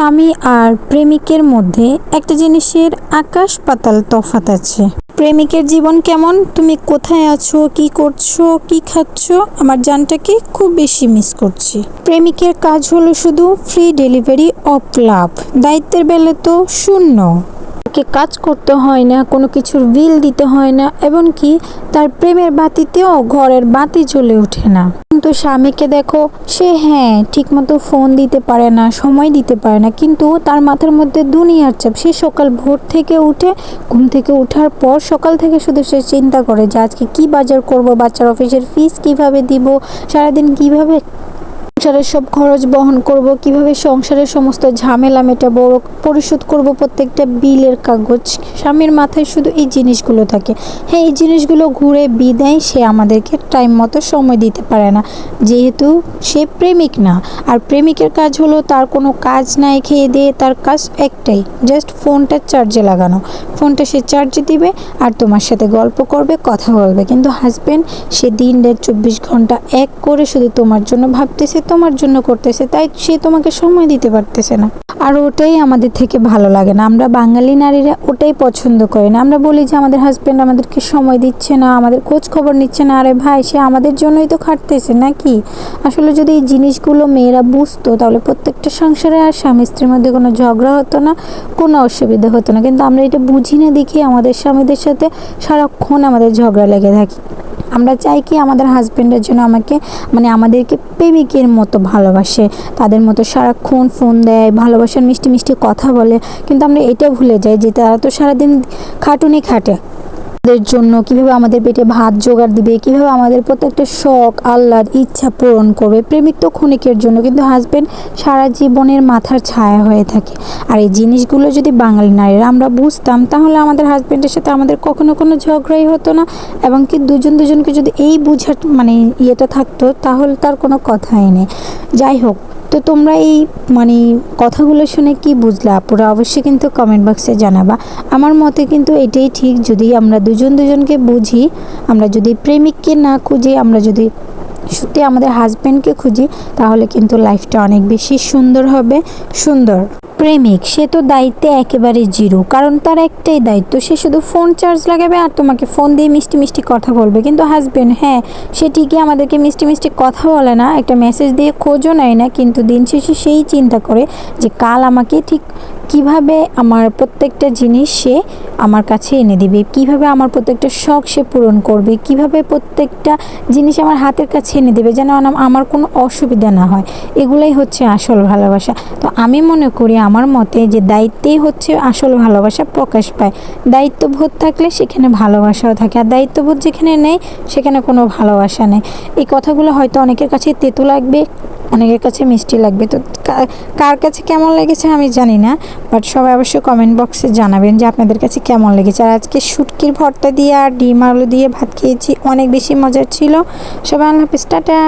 স্বামী আর প্রেমিকের মধ্যে একটা জিনিসের আকাশ পাতাল তফাত আছে। প্রেমিকের জীবন কেমন? তুমি কোথায় আছো? কি করছ? কি খাচ্ছ? আমার জানটাকে খুব বেশি মিস করছি। প্রেমিকের কাজ হলো শুধু ফ্রি ডেলিভারি অফ লাভ দায়িত্বের বেলা তো শূন্য। তাকে কাজ করতে হয় না, কোনো কিছুর বিল দিতে হয় না, এমনকি তার প্রেমের বাতিতেও ঘরের বাতি জ্বলে ওঠে না। কিন্তু স্বামীকে দেখো, সে হ্যাঁ ঠিকমতো ফোন দিতে পারে না, সময় দিতে পারে না, কিন্তু তার মাথার মধ্যে দুনিয়ার চাপ। সে সকাল ভোর থেকে উঠে, ঘুম থেকে ওঠার পর সকাল থেকে শুধু সে চিন্তা করে যে আজকে কি বাজার করব, বাচ্চার অফিসের ফিস কীভাবে দিব, সারাদিন কীভাবে সংসারের সব খরচ বহন করব, কীভাবে সংসারের সমস্ত ঝামেলা মেটাবো, পরিশোধ করব প্রত্যেকটা বিলের কাগজ। স্বামীর মাথায় শুধু এই জিনিসগুলো থাকে। হ্যাঁ এই জিনিসগুলো ঘুরে বিদায় সে আমাদেরকে টাইম মতো সময় দিতে পারে না। যেহেতু সে প্রেমিক না। আর প্রেমিকের কাজ হলো তার কোনো কাজ নাই খেয়ে দিয়ে তার কাজ একটাই জাস্ট ফোনটা চার্জে লাগানো। ফোনটা সে চার্জে দিবে আর তোমার সাথে গল্প করবে, কথা বলবে। কিন্তু হাজব্যান্ড সে দিন রাত চব্বিশ ঘণ্টা এক করে শুধু তোমার জন্য ভাবতেছে তোমার জন্য করতেছে, তাই সে তোমাকে সময় দিতে পারতেছে না। আর ওটাই আমাদের থেকে ভালো লাগে না। আমরা বাঙালি নারীরা ওটাই পছন্দ করি না। আমরা বলি যে আমাদের হাজব্যান্ড আমাদেরকে সময় দিচ্ছে না, আমাদের খোঁজ খবর নিচ্ছে না। আরে ভাই, সে আমাদের জন্যই তো খাটতেছে নাকি? আসলে যদি এই জিনিসগুলো মেয়েরা বুঝতো, তাহলে প্রত্যেকটা সংসারে আর স্বামী স্ত্রীর মধ্যে কোনো ঝগড়া হতো না, কোনো অসুবিধা হতো না। কিন্তু আমরা এটা বুঝি না দেখি আমাদের স্বামীদের সাথে সারাক্ষণ আমাদের ঝগড়া লেগে থাকি। আমরা চাই কি আমাদের হাজব্যান্ডের জন্য আমাকে মানে আমাদেরকে প্রেমিকের মতো ভালোবাসে, তাদের মতো সারাক্ষণ ফোন দেয়, ভালোবাসার মিষ্টি মিষ্টি কথা বলে। কিন্তু আমরা এটা ভুলে যাই যে তারা তো সারাদিন খাটুনি খাটে। আমাদের জন্য, কীভাবে আমাদের পেটে ভাত জোগাড় দিবে, কীভাবে আমাদের প্রত্যেকটা শখ, আহ্লাদ, ইচ্ছা পূরণ করবে, প্রেমিক তো ক্ষণিকের জন্য, কিন্তু হাজব্যান্ড সারা জীবনের মাথার ছায়া হয়ে থাকে। আর এই জিনিসগুলো যদি বাঙালি নারীরা আমরা বুঝতাম, তাহলে আমাদের হাজব্যান্ডের সাথে আমাদের কখনো কোনো ঝগড়াই হতো না। এবং কি দুজন দুজনকে যদি এই বুঝার মানে ইয়েটা থাকতো, তাহলে তার কোনো কথাই নেই। যাই হোক তো তোমরা এই মানে কথাগুলো শুনে কি বুঝলে আপুরা? অবশ্যই কিন্তু কমেন্ট বক্সে জানাবা। আমার মতে কিন্তু এটাই ঠিক, যদি আমরা দুজন দুজনকে বুঝি, আমরা যদি প্রেমিককে না খুঁজি, আমরা যদি সত্যি আমাদের হাজব্যান্ডকে খুঁজি, তাহলে কিন্তু লাইফটা অনেক বেশি সুন্দর হবে, সুন্দর। প্রেমিক, সে তো দায়িত্বে একেবারে জিরো, কারণ তার একটাই দায়িত্ব, সে শুধু ফোন চার্জ লাগাবে আর তোমাকে ফোন দিয়ে মিষ্টি মিষ্টি কথা বলবে। কিন্তু হাজবেন্ড হ্যাঁ সে ঠিকই আমাদেরকে মিষ্টি মিষ্টি কথা বলে না, একটা মেসেজ দিয়ে খোঁজও নেয় না, কিন্তু দিন শেষে সেই চিন্তা করে যে কাল আমাকে ঠিক কীভাবে আমার প্রত্যেকটা জিনিস সে আমার কাছে এনে দিবে। কীভাবে আমার প্রত্যেকটা শখ সে পূরণ করবে? কীভাবে প্রত্যেকটা জিনিস আমার হাতের কাছে এনে দেবে? যেন আমার কোনো অসুবিধা না হয়। এগুলাই হচ্ছে আসল ভালোবাসা। তো আমি মনে করি আমার মতে যে দায়িত্বেই হচ্ছে আসল ভালোবাসা প্রকাশ পায়। দায়িত্ববোধ থাকলে সেখানে ভালোবাসাও থাকে। আর দায়িত্ববোধ যেখানে নেই, সেখানে কোনো ভালোবাসা নেই। এই কথাগুলো হয়তো অনেকের কাছে তেতো লাগবে। অনেকের কাছে মিষ্টি লাগবে। তো কার কাছে কেমন লেগেছে আমি জানি না বাট সবাই অবশ্যই কমেন্ট বক্সে জানাবেন যে আপনাদের কাছে কেমন লেগেছে। আর আজকে শুটকির ভর্তা দিয়ে আর ডিম আলু দিয়ে ভাত খেয়েছি, অনেক বেশি মজার ছিল। সবাই আল্লাহ হাফিজ, টাটা।